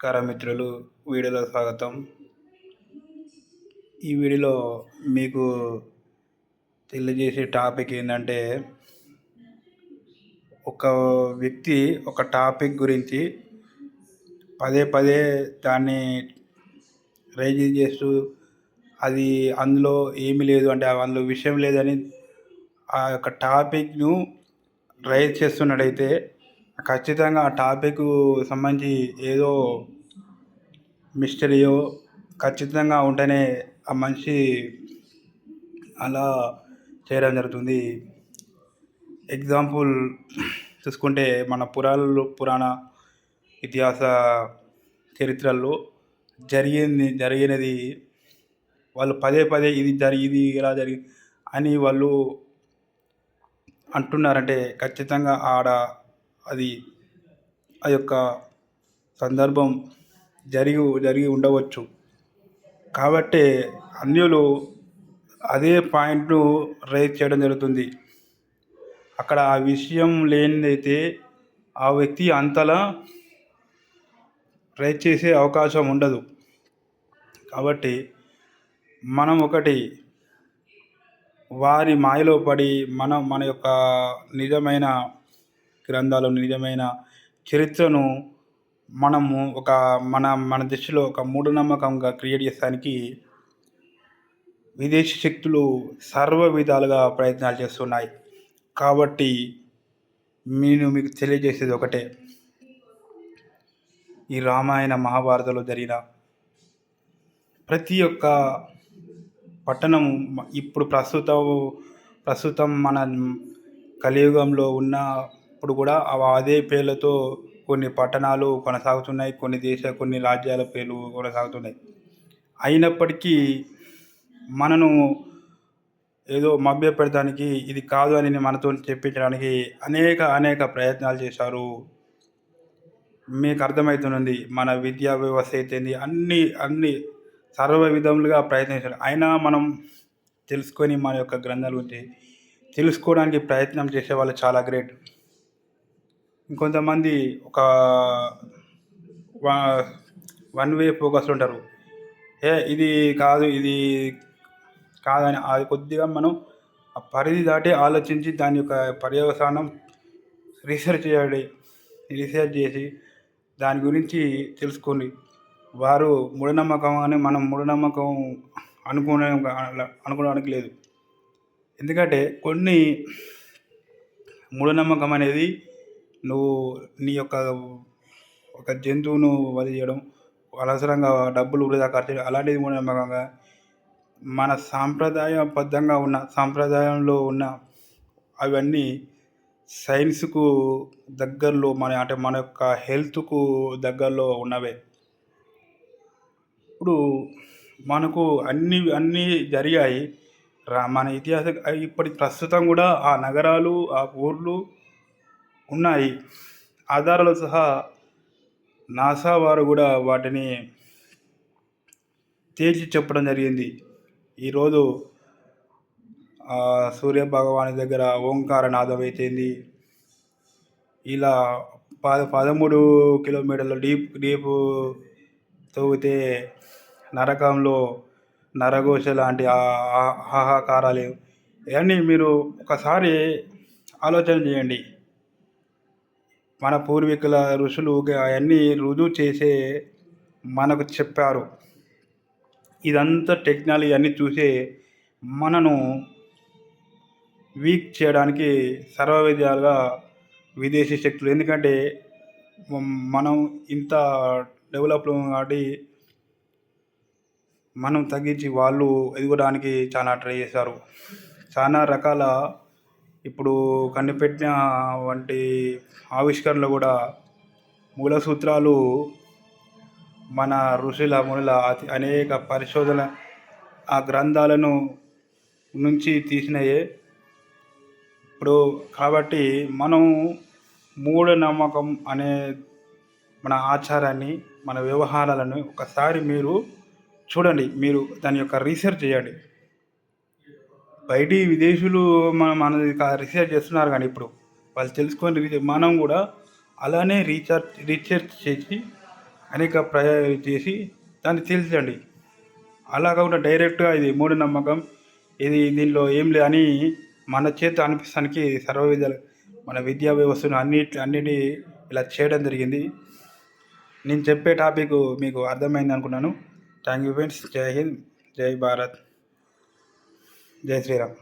నమస్కారం మిత్రులు వీడియోలో స్వాగతం. ఈ వీడియోలో మీకు తెలియజేసే టాపిక్ ఏంటంటే ఒక వ్యక్తి ఒక టాపిక్ గురించి పదే పదే దాన్ని రైజ్ చేస్తూ అది అందులో ఏమీ లేదు అంటే అందులో విషయం లేదని ఆ యొక్క టాపిక్ను రైజ్ చేస్తున్నట్టయితే ఖచ్చితంగా ఆ టాపిక్ సంబంధించి ఏదో మిస్టరీయో ఖచ్చితంగా ఉంటేనే ఆ మనిషి అలా చేయడం జరుగుతుంది. ఎగ్జాంపుల్ చూసుకుంటే మన పురాణాలు పురాణ ఇతిహాస చరిత్రల్లో జరిగింది జరిగినది వాళ్ళు పదే పదే ఇది జరిగి ఇది ఇలా జరిగి అని వాళ్ళు అంటున్నారంటే ఖచ్చితంగా ఆడ అది ఆ యొక్క సందర్భం జరిగి జరిగి ఉండవచ్చు. కాబట్టి అన్యులు అదే పాయింట్ను రైజ్ చేయడం జరుగుతుంది. అక్కడ ఆ విషయం లేనిదైతే ఆ వ్యక్తి అంతలా రైజ్ చేసే అవకాశం ఉండదు. కాబట్టి మనం ఒకటి వారి మాయలో పడి మనం మన యొక్క నిజమైన గ్రంథాలు నిజమైన చరిత్రను మనము ఒక మన మన దృష్టిలో ఒక మూఢనమ్మకంగా క్రియేట్ చేసడానికి విదేశీ శక్తులు సర్వ విధాలుగా ప్రయత్నాలు చేస్తున్నాయి. కాబట్టి నేను మీకు తెలియజేసేది ఒకటే. ఈ రామాయణ మహాభారతంలో జరిగిన ప్రతి ఒక్క పట్టణము ఇప్పుడు ప్రస్తుతం ప్రస్తుతం మన కలియుగంలో ఉన్న ఇప్పుడు కూడా అదే పేర్లతో కొన్ని పట్టణాలు కొనసాగుతున్నాయి కొన్ని దేశ కొన్ని రాజ్యాల పేర్లు కొనసాగుతున్నాయి. అయినప్పటికీ మనను ఏదో మభ్యపెడటానికి ఇది కాదు అని మనతో చెప్పించడానికి అనేక అనేక ప్రయత్నాలు చేశారు. మీకు అర్థమవుతున్నది మన విద్యా వ్యవస్థ అయితేంది అన్ని అన్ని సర్వ విధములుగా ప్రయత్నించారు. అయినా మనం తెలుసుకొని మన యొక్క గ్రంథాల గురించి తెలుసుకోవడానికి ప్రయత్నం చేసే వాళ్ళు చాలా గ్రేట్. ఇంకొంతమంది ఒక వన్ వే ఫోకస్లో ఉంటారు. ఏ ఇది కాదు ఇది కాదని అది కొద్దిగా మనం ఆ పరిధి దాటి ఆలోచించి దాని యొక్క పర్యవసానం రీసెర్చ్ చేయాలి. రీసెర్చ్ చేసి దాని గురించి తెలుసుకొని వారు మూఢనమ్మకం అని మనం మూఢనమ్మకం అనుకునే అనుకోవడానికి లేదు. ఎందుకంటే కొన్ని మూఢనమ్మకం అనేది నువ్వు నీ యొక్క ఒక జంతువును వదిలేయడం అనవసరంగా డబ్బులు వృధా ఖర్చు చేయడం అలాంటిది మూఢనమ్మకంగా మన సాంప్రదాయబద్ధంగా ఉన్న సాంప్రదాయంలో ఉన్న అవన్నీ సైన్స్కు దగ్గరలో మన అంటే మన యొక్క హెల్త్కు దగ్గరలో ఉన్నవే. ఇప్పుడు మనకు అన్ని అన్నీ జరిగాయి. రా మన ఇతిహాస ఇప్పటి ప్రస్తుతం కూడా ఆ నగరాలు ఆ ఊర్లు ఉన్నాయి. ఆధారాలు సహా నాసా వారు కూడా వాటిని తేల్చి చెప్పడం జరిగింది. ఈరోజు సూర్య భగవాని దగ్గర ఓంకార నాదం అయితేంది. ఇలా పద పదమూడు కిలోమీటర్ల డీప్ డీప్ తవ్వితే నరకంలో నరఘోష లాంటి హాహాకారాలు ఇవన్నీ మీరు ఒకసారి ఆలోచన చేయండి. మన పూర్వీకుల ఋషులు అవన్నీ రుజువు చేసే మనకు చెప్పారు. ఇదంతా టెక్నాలజీ అన్ని చూసే మనను వీక్ చేయడానికి సర్వ విధాలుగా విదేశీ శక్తులు. ఎందుకంటే మనం ఇంత డెవలప్ కాబట్టి మనం తగ్గించి వాళ్ళు ఎదగడానికి చాలా ట్రై చేశారు. చాలా రకాల ఇప్పుడు కనిపెట్టిన వంటి ఆవిష్కరణలు కూడా మూల సూత్రాలు మన ఋషుల మునుల అతి అనేక పరిశోధన ఆ గ్రంథాలను నుంచి తీసినయే. ఇప్పుడు కాబట్టి మనం మూఢనమ్మకం అనే మన ఆచారాన్ని మన వ్యవహారాలను ఒకసారి మీరు చూడండి. మీరు దాని యొక్క రీసెర్చ్ చేయండి. బయటి విదేశీయులు మన మన రీసెర్చ్ చేస్తున్నారు కానీ ఇప్పుడు. వాళ్ళు తెలుసుకొని మనం కూడా అలానే రీచార్జ్ రీసెర్చ్ చేసి అనేక ప్రయోగాలు చేసి దాన్ని తీల్చండి అలా కాకుండా డైరెక్ట్గా ఇది మూఢనమ్మకం ఇది దీనిలో ఏం లేదు అని మన చేత అనిపిస్తానికి సర్వ విద్యలు మన విద్యా వ్యవస్థను అన్నిటి అన్నిటి ఇలా చేయడం జరిగింది. నేను చెప్పే టాపిక్ మీకు అర్థమైంది అనుకున్నాను. Thank you friends. జై హింద్. జై భారత్. జై శ్రీరామ్